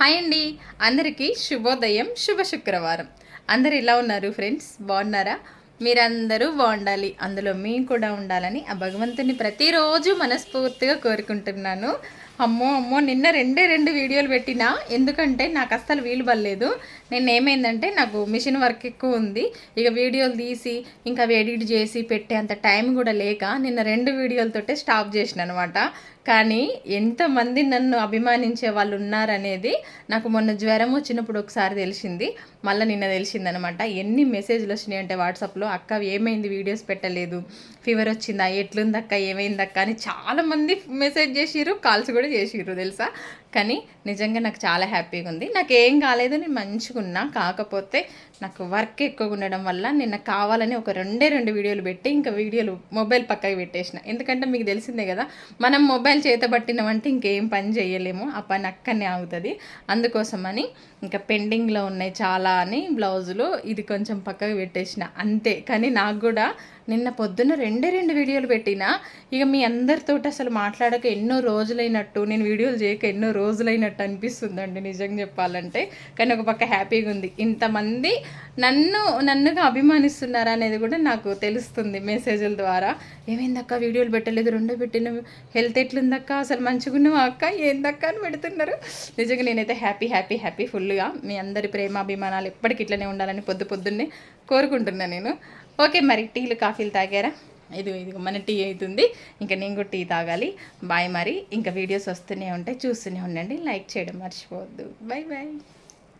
Hi అండి. అందరికీ శుభోదయం శుభ శుక్రవారం. అందరు ఎలా ఉన్నారు ఫ్రెండ్స్? బాగున్నారా? మీరందరూ బాగుండాలి. అందులో మేము కూడా ఉండాలని ఆ భగవంతుని ప్రతిరోజు మనస్ఫూర్తిగా కోరుకుంటున్నాను. అమ్మో అమ్మో నిన్న రెండే రెండు వీడియోలు పెట్టినా ఎందుకంటే నాకు అస్సలు వీలు పడలేదు. నేను ఏమైందంటే నాకు మిషన్ వర్క్ ఎక్కువ ఉంది. ఇక వీడియోలు తీసి ఇంకా అవి ఎడిట్ చేసి పెట్టే అంత టైం కూడా లేక నిన్న రెండు వీడియోలతోటే స్టాప్ చేసిన అనమాట కానీ ఎంతమంది నన్ను అభిమానించే వాళ్ళు ఉన్నారనేది నాకు మొన్న జ్వరం వచ్చినప్పుడు ఒకసారి తెలిసింది. మళ్ళీ నిన్న తెలిసిందనమాట. ఎన్ని మెసేజ్లు వచ్చినాయి అంటే వాట్సాప్లో అక్క ఏమైంది? వీడియోస్ పెట్టలేదు. ఫీవర్ వచ్చిందా? ఎట్లుంది అక్క ఏమైంది అక్క అని చాలామంది మెసేజ్ చేసిర్రు కాల్స్ కూడా చేసిర్రు తెలుసా? కానీ నిజంగా నాకు చాలా హ్యాపీగా ఉంది. నాకు ఏం కాలేదు నేను మంచిగా ఉన్నా. కాకపోతే నాకు వర్క్ ఎక్కువగా ఉండడం వల్ల నిన్న కావాలని ఒక రెండే రెండు వీడియోలు పెట్టి ఇంకా వీడియోలు మొబైల్ పక్కకి పెట్టేసిన. ఎందుకంటే మీకు తెలిసిందే కదా మనం మొబైల్ చేతబట్టినామంటే ఇంకేం పని చేయలేము. ఆ పని అక్కడనే ఆగుతుంది. అందుకోసమని ఇంకా పెండింగ్లో ఉన్నాయి చాలా అని బ్లౌజులు. ఇది కొంచెం పక్కకు పెట్టేసిన. అంతే. కానీ నాకు కూడా నిన్న పొద్దున్న రెండే రెండు వీడియోలు పెట్టిన ఇక మీ అందరితో అసలు మాట్లాడక ఎన్నో రోజులైనట్టు నేను వీడియోలు చేయక ఎన్నో రోజులైనట్టు అనిపిస్తుందండి నిజంగా చెప్పాలంటే. కానీ ఒక పక్క హ్యాపీగా ఉంది. ఇంతమంది నన్ను నన్నుగా అభిమానిస్తున్నారా అనేది కూడా నాకు తెలుస్తుంది మెసేజ్ల ద్వారా. ఏమైందక్క? వీడియోలు పెట్టలేదు. రెండో పెట్టిన హెల్త్ ఎట్లుందక్క? అసలు మంచిగున్నావా అక్క? ఏందక్క? అని పెడుతున్నారు. నిజంగా నేనైతే హ్యాపీ హ్యాపీ హ్యాపీ ఫుల్గా మీ అందరి ప్రేమాభిమానాలు ఎప్పటికి ఇట్లనే ఉండాలని పొద్దు పొద్దున్నే కోరుకుంటున్నాను నేను. ఓకే మరి టీలు కాఫీలు తాగారా? ఇది ఇది మన టీ అవుతుంది. ఇంకా నేను కూడా టీ తాగాలి. బాయ్ మరి. ఇంకా వీడియోస్ వస్తూనే ఉంటాయి చూస్తూనే ఉండండి. లైక్ చేయడం మర్చిపోవద్దు. Bye bye